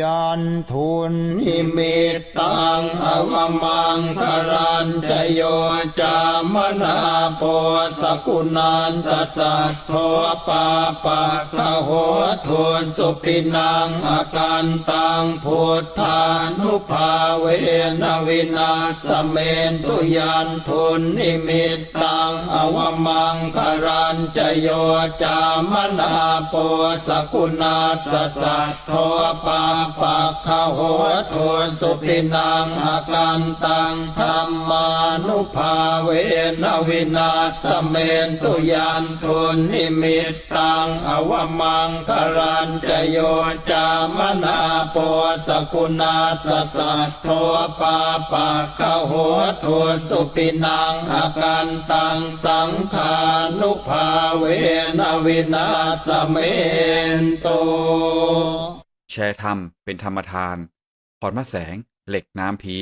ยันทุนนิมิตตังอวมังคารันจโยจามนาโปสกุณานสัสสัทโทปาปะทะโหทุสุปินังอาการตังพุทธานุภาเวนวินาสเมนตุยันทุนนิมิตตังอวมังคารันจโยจามนาโปสกุณาสัสสัทโทปาปะทะโหทุสุปินังอาการตังธรรมานุภาเวนวินาสเมนตุยันทุนนิมิตตังอวมังคารันจโยจามนาโปสกุณาสสัทโทปาปะขะโหทุสุปินังอาการตังสังขานุภาเวนวินาสเมนโต แชร์ธรรมเป็นธรรมทาน พรมะแสง เหล็กน้ำพี